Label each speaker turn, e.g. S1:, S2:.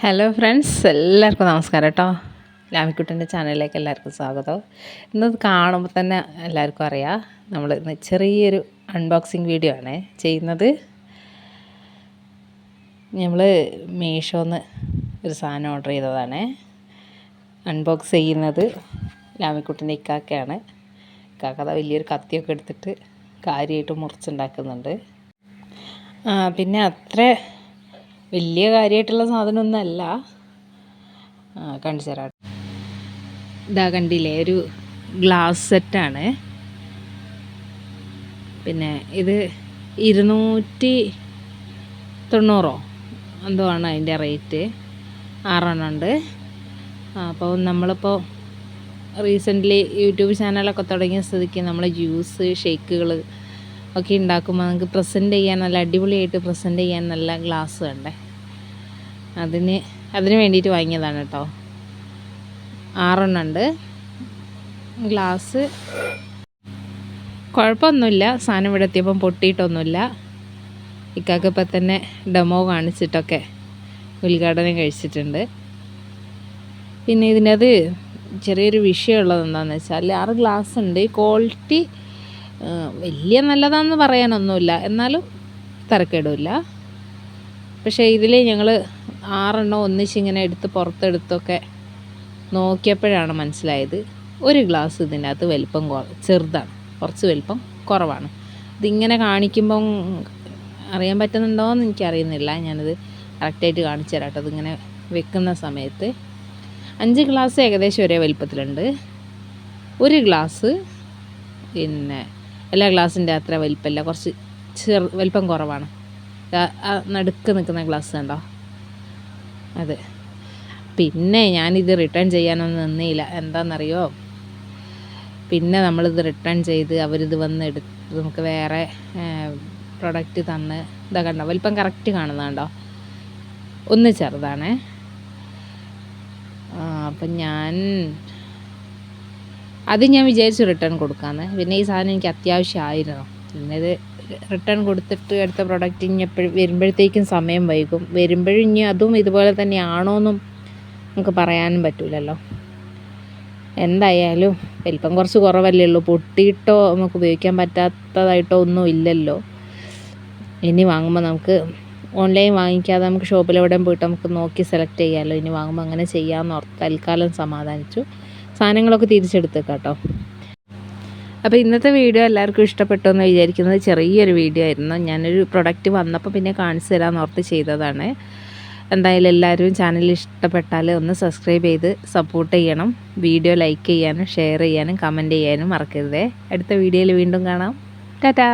S1: Hello friends എല്ലാവർക്കും നമസ്കാരം കേട്ടോ ലാമിക്കുട്ടന്റെ ചാനലിലേക്ക് എല്ലാവർക്കും സ്വാഗതം. ഇന്നത് കാണുമ്പോൾ തന്നെ എല്ലാവർക്കും അറിയാം നമ്മൾ ഇന്ന് ചെറിയൊരു അൺബോക്സിങ് വീഡിയോ ആണ് ചെയ്യുന്നത്. നമ്മൾ മീഷോന്ന് ഒരു സാധനം ഓർഡർ ചെയ്തതാണ്. അൺബോക്സ് ചെയ്യുന്നത് ലാമിക്കുട്ടന്റെ ഇക്കാക്കയാണ്. ഇക്കാക്ക വലിയൊരു കത്തിയൊക്കെ എടുത്തിട്ട് കാര്യമായിട്ട് മുറിച്ചുണ്ടാക്കുന്നുണ്ട്. പിന്നെ അത്ര വലിയ കാര്യമായിട്ടുള്ള സാധനമൊന്നുമല്ല കാണിച്ചു തരാം ഇതാ കണ്ടില്ലേ ഒരു ഗ്ലാസ് സെറ്റാണ് പിന്നെ ഇത് ഇരുന്നൂറ്റി തൊണ്ണൂറോ എന്തോ ആണ് അതിന്റെ റേറ്റ്. ആറെണ്ണം ഉണ്ട്. അപ്പോൾ നമ്മളിപ്പോൾ റീസെന്റ്ലി യൂട്യൂബ് ചാനലൊക്കെ തുടങ്ങിയ സ്ഥിതിക്ക് നമ്മൾ ജ്യൂസ് ഷേക്കുകൾ ഒക്കെ ഉണ്ടാക്കുമ്പോൾ നമുക്ക് പ്രസന്റ് ചെയ്യാൻ നല്ല അടിപൊളിയായിട്ട് പ്രസന്റ് ചെയ്യാൻ നല്ല ഗ്ലാസ് വേണ്ടേ? അതിന് അതിന് വേണ്ടിയിട്ട് വാങ്ങിയതാണ് കേട്ടോ ആറെണ്ണം ഉണ്ട്. ഗ്ലാസ് കുഴപ്പമൊന്നുമില്ല. സാധനം ഇവിടെ എത്തിയപ്പം പൊട്ടിയിട്ടൊന്നുമില്ല. ഇക്കാക്ക് ഇപ്പം തന്നെ ഡെമോ കാണിച്ചിട്ടൊക്കെ ഉദ്ഘാടനം കഴിച്ചിട്ടുണ്ട്. പിന്നെ ഇതിനത് ചെറിയൊരു വിഷയമുള്ളത് എന്താണെന്ന് വെച്ചാൽ ആറ് ഗ്ലാസ് ഉണ്ട്. ക്വാളിറ്റി വലിയ നല്ലതാണെന്ന് പറയാനൊന്നുമില്ല. എന്നാലും തരക്കേടില്ല പക്ഷേ ഇതിൽ ഞങ്ങൾ ആറെണ്ണം ഒന്നിച്ചിങ്ങനെ എടുത്ത് പുറത്തെടുത്തൊക്കെ നോക്കിയപ്പോഴാണ് മനസ്സിലായത് ഒരു ഗ്ലാസ് ഇതിനകത്ത് വലിപ്പം ചെറുതാണ്. കുറച്ച് വലിപ്പം കുറവാണ്. ഇതിങ്ങനെ കാണിക്കുമ്പം അറിയാൻ പറ്റുന്നുണ്ടോ എന്ന് എനിക്കറിയുന്നില്ല. ഞാനത് കറക്റ്റായിട്ട് കാണിച്ചു തരാം കേട്ടോ. അതിങ്ങനെ വെക്കുന്ന സമയത്ത് അഞ്ച് ഗ്ലാസ് ഏകദേശം ഒരേ വലിപ്പത്തിലുണ്ട്. ഒരു ഗ്ലാസ് പിന്നെ എല്ലാ ഗ്ലാസിന്റെ അത്ര വലിപ്പമല്ല. കുറച്ച് ചെറു വലിപ്പം കുറവാണ്. നടുക്ക് നിൽക്കുന്ന ഗ്ലാസ് കണ്ടോ? അതെ. പിന്നെ ഞാനിത് റിട്ടേൺ ചെയ്യാനൊന്നും നിന്നില്ല. എന്താണെന്നറിയോ പിന്നെ നമ്മളിത് റിട്ടേൺ ചെയ്ത് അവരിത് വന്ന് എടുത്ത് നമുക്ക് വേറെ പ്രൊഡക്റ്റ് തന്ന് ഇതാ കണ്ടോ? വലിപ്പം കറക്റ്റ് കാണുന്നുണ്ടോ ഒന്ന് ചെറുതാണേ. അപ്പം ഞാൻ അത് ഞാൻ വിചാരിച്ചു റിട്ടേൺ കൊടുക്കാമെന്ന് പിന്നെ ഈ സാധനം എനിക്ക് അത്യാവശ്യമായിരുന്നു. പിന്നെ ഇത് റിട്ടേൺ കൊടുത്തിട്ട് അടുത്ത പ്രൊഡക്റ്റ് ഇനി എപ്പോഴും വരുമ്പോഴത്തേക്കും സമയം വൈകും. വരുമ്പോഴും ഇനി അതും ഇതുപോലെ തന്നെയാണോയെന്നും നമുക്ക് പറയാനും പറ്റില്ലല്ലോ എന്തായാലും വലിപ്പം കുറച്ച് കുറവല്ലേ ഉള്ളൂ. പൊട്ടിയിട്ടോ നമുക്ക് ഉപയോഗിക്കാൻ പറ്റാത്തതായിട്ടോ ഒന്നും ഇല്ലല്ലോ. ഇനി വാങ്ങുമ്പോൾ നമുക്ക് ഓൺലൈൻ വാങ്ങിക്കാതെ നമുക്ക് ഷോപ്പിൽ എവിടെയും പോയിട്ട് നമുക്ക് നോക്കി സെലക്ട് ചെയ്യാമല്ലോ ഇനി വാങ്ങുമ്പോൾ അങ്ങനെ ചെയ്യാമെന്ന് ഓർത്ത് തൽക്കാലം സമാധാനിച്ചു. സാധനങ്ങളൊക്കെ തിരിച്ചെടുത്തേക്കാം കേട്ടോ അപ്പോൾ ഇന്നത്തെ വീഡിയോ എല്ലാവർക്കും ഇഷ്ടപ്പെട്ടു എന്ന് വിചാരിക്കുന്നത് ചെറിയൊരു വീഡിയോ ആയിരുന്നു. ഞാനൊരു പ്രൊഡക്റ്റ് വന്നപ്പോൾ പിന്നെ കാണിച്ചു തരാമെന്ന് ഓർത്ത് ചെയ്തതാണ്. എന്തായാലും എല്ലാവരും ചാനൽ ഇഷ്ടപ്പെട്ടാൽ ഒന്ന് സബ്സ്ക്രൈബ് ചെയ്ത് സപ്പോർട്ട് ചെയ്യണം. വീഡിയോ ലൈക്ക് ചെയ്യാനും ഷെയർ ചെയ്യാനും കമന്റ് ചെയ്യാനും മറക്കരുതേ. അടുത്ത വീഡിയോയിൽ വീണ്ടും കാണാം. ടാറ്റാ!